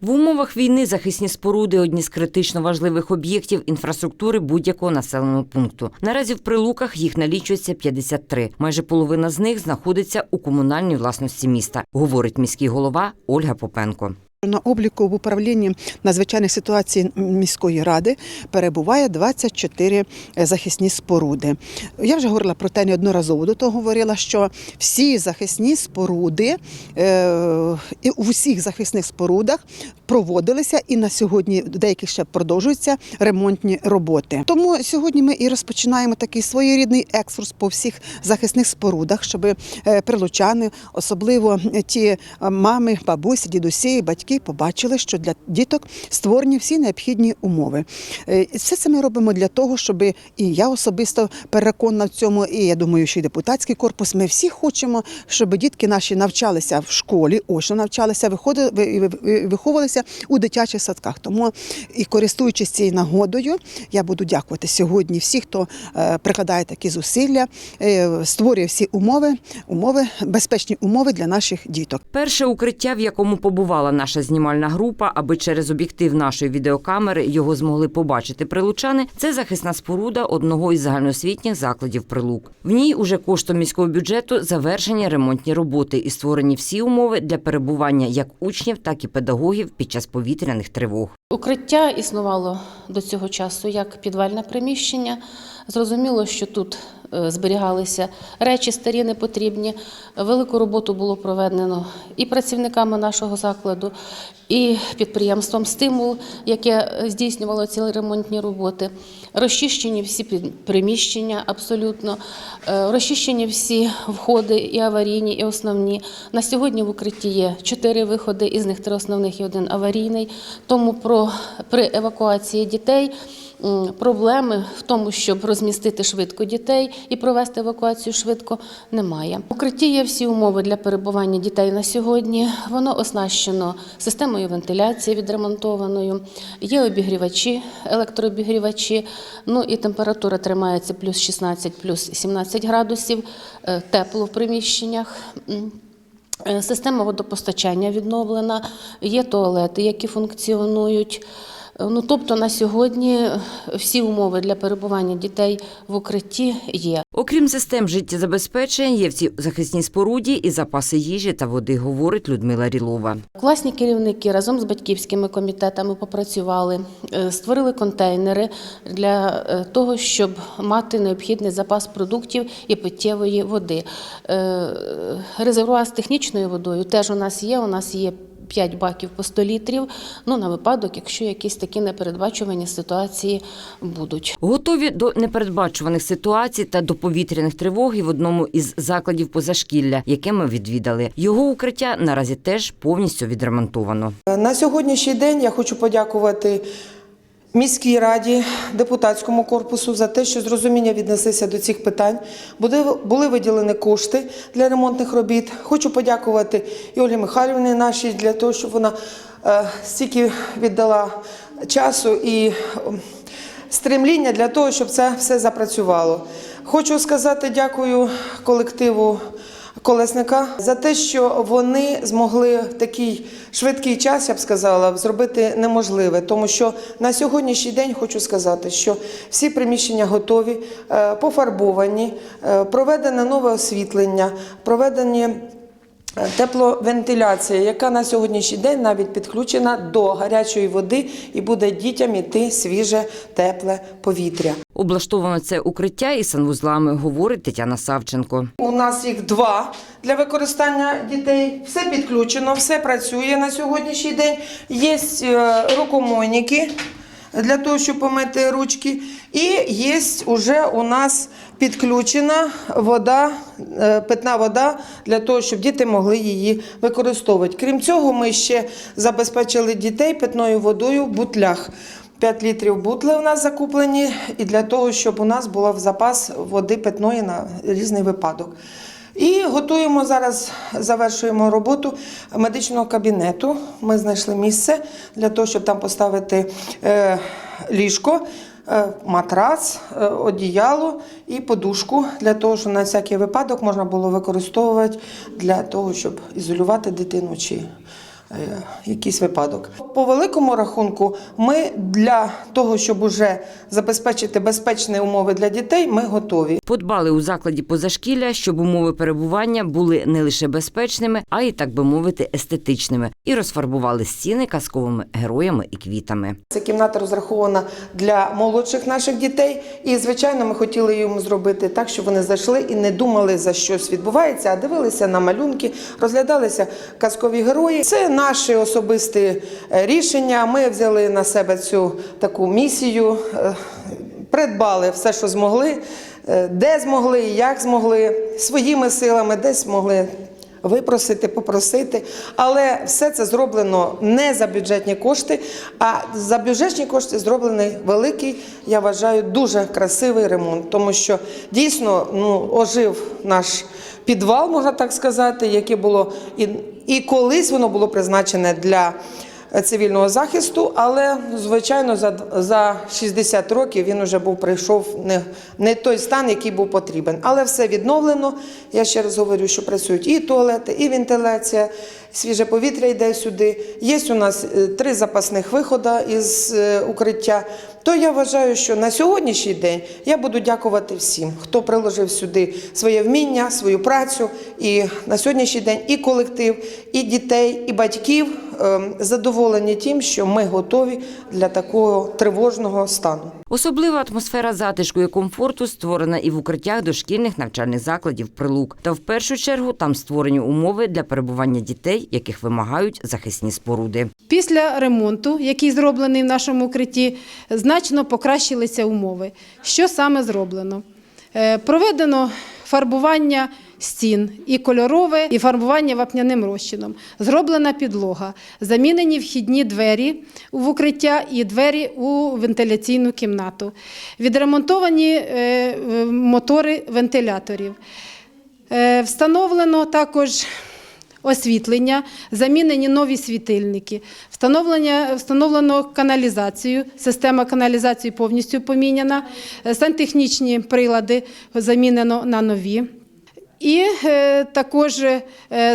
В умовах війни захисні споруди одні з критично важливих об'єктів інфраструктури будь-якого населеного пункту. Наразі в прилуках їх налічується 53. Майже половина з них знаходиться у комунальній власності міста, говорить міський голова Ольга Попенко. На обліку в управлінні надзвичайних ситуацій міської ради перебуває 24 захисні споруди. Я вже говорила про те неодноразово до того говорила, що всі захисні споруди е, і у всіх захисних спорудах проводилися і на сьогодні в деяких ще продовжуються ремонтні роботи. Тому сьогодні ми і розпочинаємо такий своєрідний екскурс по всіх захисних спорудах, щоб е, прилучани, особливо ті е, мами, бабусі, дідусі, батьки побачили, що для діток створені всі необхідні умови. Е, Все це ми робимо для того, щоб і я особисто переконана в цьому, і я думаю, що і депутатський корпус. Ми всі хочемо, щоб дітки наші навчалися в школі, очно навчалися, виходили ви- ви- ви- виховувалися у дитячих садках. Тому і користуючись цією нагодою, я буду дякувати сьогодні всіх, хто е, прикладає такі зусилля, е, створює всі умови, умови, безпечні умови для наших діток. Перше укриття, в якому побувала наша знімальна група, аби через об'єктив нашої відеокамери його змогли побачити прилучани, це захисна споруда одного із загальноосвітніх закладів прилук. В ній уже коштом міського бюджету завершені ремонтні роботи і створені всі умови для перебування як учнів, так і педагогів під час повітряних тривог. Укриття існувало до цього часу як підвальне приміщення. Зрозуміло, що тут зберігалися речі старі, непотрібні. Велику роботу було проведено і працівниками нашого закладу, і підприємством Стимул, яке е, здійснювало ці ремонтні роботи. Розчищені всі приміщення абсолютно, Е, розчищені всі входи, і аварійні, і основні. На сьогодні в укритті є чотири виходи, із них три основних і один аварійний. Тому про при евакуації дітей. Проблеми в тому, щоб розмістити швидко дітей і провести евакуацію швидко, немає. Укритті є всі умови для перебування дітей на сьогодні. Воно оснащено системою вентиляції відремонтованою. Є обігрівачі, електрообігрівачі. Ну і температура тримається плюс 16, плюс 17 градусів. Е, Тепло в приміщеннях. Е, Система водопостачання відновлена, є туалети, які функціонують. Ну, тобто на сьогодні всі умови для перебування дітей в укритті є. Окрім систем життєзабезпечення, є в цій захисній споруді і запаси їжі та води, говорить Людмила Рілова. Класні керівники разом з батьківськими комітетами попрацювали, е, створили контейнери для е, того, щоб мати необхідний запас продуктів і питтєвої води. Е, Резервуар з технічною водою теж у нас є. У нас є 5 баків по 100 літрів. Ну на випадок, якщо якісь такі непередбачувані ситуації будуть. Готові до непередбачуваних ситуацій та до повітряних тривог і в одному із закладів позашкілля, яке ми відвідали. Його укриття наразі теж повністю відремонтовано. На сьогоднішній день я хочу подякувати міській раді, депутатському корпусу за те, що з розуміння віднеслися до цих питань. Були, були виділені кошти для ремонтних робіт. Хочу подякувати і Ольгі Михайлівні нашій для того, щоб вона е, стільки віддала часу і стремління для того, щоб це все запрацювало. Хочу сказати дякую колективу колесника за те, що вони змогли в такий швидкий час, я б сказала, зробити неможливе. Тому що на сьогоднішній день хочу сказати, що всі приміщення готові, е, пофарбовані, е, проведене нове освітлення, проведені. Е, Тепловентиляція, яка на сьогоднішній день навіть підключена до гарячої води і буде дітям іти свіже, тепле повітря. Облаштовано це укриття із санвузлами, говорить Тетяна Савченко. У нас їх два для використання дітей. Все підключено, все працює на сьогоднішній день. Є е, рукомойники для того, щоб помити ручки. І є вже у нас підключена вода, е, питна вода для того, щоб діти могли її використовувати. Крім цього, ми ще забезпечили дітей питною водою в бутлях. 5 літрів бутли у нас закуплені, і для того, щоб у нас було в запас води питної на різний випадок. І готуємо зараз, завершуємо роботу медичного кабінету. Ми знайшли місце для того, щоб там поставити е, ліжко, матрас, е, одіяло і подушку для того, щоб на всякий випадок можна було використовувати для того, щоб ізолювати дитину чи е, якийсь випадок. По великому рахунку, ми для того, щоб уже забезпечити безпечні умови для дітей, ми готові. Подбали у закладі позашкілля, щоб умови перебування були не лише безпечними, а й так би мовити, естетичними, і розфарбували стіни казковими героями і квітами. Ця кімната розрахована для молодших наших дітей, і звичайно, ми хотіли йому зробити так, щоб вони зайшли і не думали за щось відбувається, а дивилися на малюнки, розглядалися казкові герої. Це наші особисті е, рішення. Ми взяли на себе цю таку місію, е, придбали все, що змогли, е, де змогли, як змогли, своїми силами, десь змогли випросити, попросити. Але все це зроблено не за бюджетні кошти, а за бюджетні кошти зроблений великий, я вважаю, дуже красивий ремонт, тому що дійсно ну, ожив наш підвал, можна так сказати, яке було і, і колись воно було призначене для. Цивільного захисту, але звичайно за, за 60 років він вже був прийшов не, не той стан, який був потрібен. Але все відновлено. Я ще раз говорю, що працюють і туалети, і вентиляція, свіже повітря йде сюди. Є у нас е, три запасних виходи із е, укриття. То я вважаю, що на сьогоднішній день я буду дякувати всім, хто приложив сюди своє вміння, свою працю. І на сьогоднішній день і колектив, і дітей, і батьків ем, задоволені тим, що ми готові для такого тривожного стану. Особлива атмосфера затишку і комфорту створена і в укриттях дошкільних навчальних закладів прилук. Та в першу чергу там створені умови для перебування дітей, яких вимагають захисні споруди. Після ремонту, який зроблений в нашому укритті, значно покращилися умови. Що саме зроблено? Е, Проведено фарбування стін і кольорове, і фарбування вапняним розчином. Зроблена підлога, замінені вхідні двері в укриття і двері у вентиляційну кімнату. Відремонтовані е, мотори вентиляторів. Е, Встановлено також освітлення, замінені нові світильники, встановлення, встановлено каналізацію, система каналізації повністю поміняна, е, сантехнічні прилади замінено на нові. І е, також е,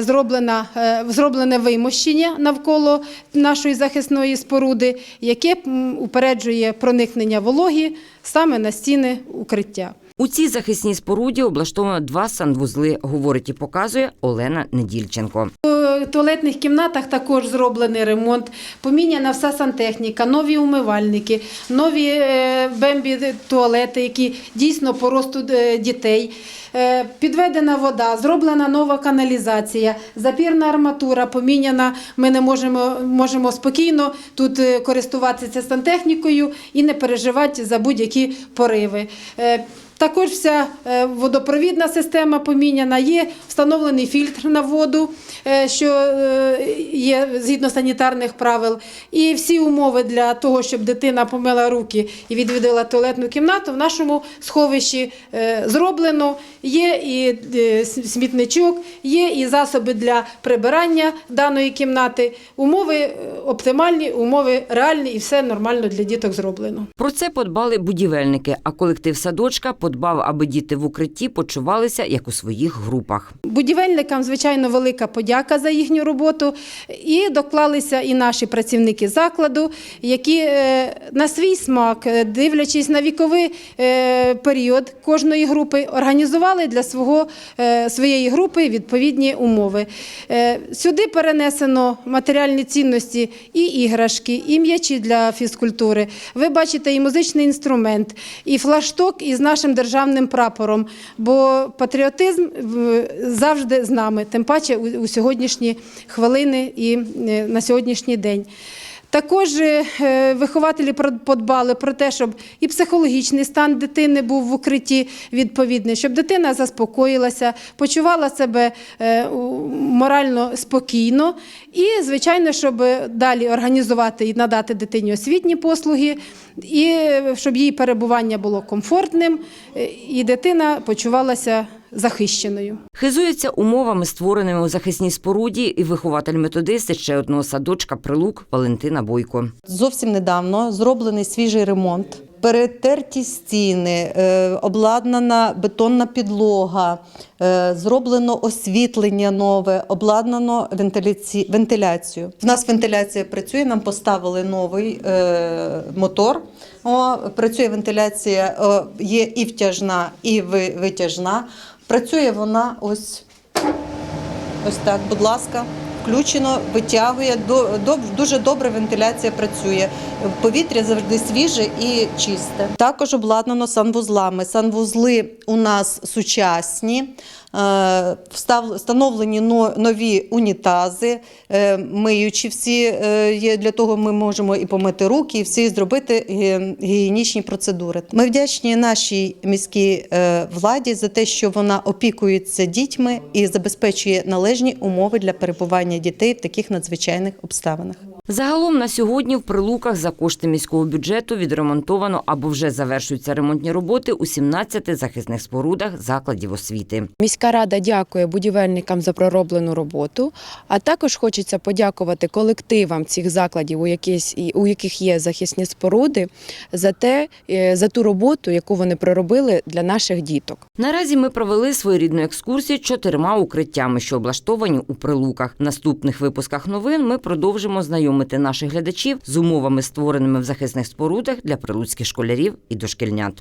зроблена, е, зроблене вимощення навколо нашої захисної споруди, яке упереджує проникнення вологі саме на стіни укриття. У цій захисній споруді облаштовано два санвузли, говорить і показує Олена Недільченко. У туалетних кімнатах також зроблений ремонт, поміняна вся сантехніка, нові умивальники, нові е, бембі туалети, які дійсно по росту е, дітей. Е, Підведена вода, зроблена нова каналізація, запірна арматура поміняна. Ми не можемо, можемо спокійно тут е, користуватися сантехнікою і не переживати за будь-які пориви. Також вся е, водопровідна система поміняна, є встановлений фільтр на воду, е, що е, є згідно санітарних правил. І всі умови для того, щоб дитина помила руки і відвідала туалетну кімнату, в нашому сховищі зроблено. Є і смітничок, є і засоби для прибирання даної кімнати. Умови оптимальні, умови реальні і все нормально для діток зроблено. Про це подбали будівельники, а колектив садочка аби діти в укритті почувалися як у своїх групах. Будівельникам, звичайно, велика подяка за їхню роботу. І доклалися і наші працівники закладу, які е, на свій смак, е, дивлячись на віковий е, період кожної групи, організували для свого, своєї групи відповідні умови. Сюди перенесено матеріальні цінності і іграшки, і м'ячі для фізкультури. Ви бачите і музичний інструмент, і флашток із нашим державним прапором. Бо патріотизм завжди з нами, тим паче у, сьогоднішні хвилини і е, на сьогоднішній день. Також е, вихователі подбали про те, щоб і психологічний стан дитини був в укритті відповідний, щоб дитина заспокоїлася, почувала себе е, морально спокійно, і, звичайно, щоб далі організувати і надати дитині освітні послуги, і е, щоб її перебування було комфортним, і дитина почувалася захищеною. Хизується умовами, створеними у захисній споруді, і вихователь-методист ще одного садочка прилук Валентина Бойко. Зовсім недавно зроблений свіжий ремонт перетерті стіни, е, обладнана бетонна підлога, е, зроблено освітлення нове, обладнано вентиляці... вентиляцію. В нас вентиляція працює, нам поставили новий е, мотор. О, працює вентиляція, є і втяжна, і ви- витяжна. Працює вона ось Ось так, будь ласка, включено, витягує. Дуже добре вентиляція працює. Повітря завжди свіже і чисте. Також обладнано санвузлами. Санвузли у нас сучасні. Е, Встановлені но- нові унітази, е, миючі всі е, є для того, ми можемо і помити руки, і всі зробити гігієнічні процедури. Ми вдячні нашій міській владі за те, що вона опікується дітьми і забезпечує належні умови для перебування дітей в таких надзвичайних обставинах. Загалом на сьогодні в Прилуках за кошти міського бюджету відремонтовано або вже завершуються ремонтні роботи у 17 захисних спорудах закладів освіти. Міська рада дякує будівельникам за пророблену роботу, а також хочеться подякувати колективам цих закладів, у яких, у яких є захисні споруди, за те, е, за ту роботу, яку вони проробили для наших діток. Наразі ми провели своєрідну екскурсію чотирма укриттями, що облаштовані у Прилуках. В наступних випусках новин ми продовжимо знайомити наших глядачів з умовами, створеними в захисних спорудах для прилуцьких школярів і дошкільнят.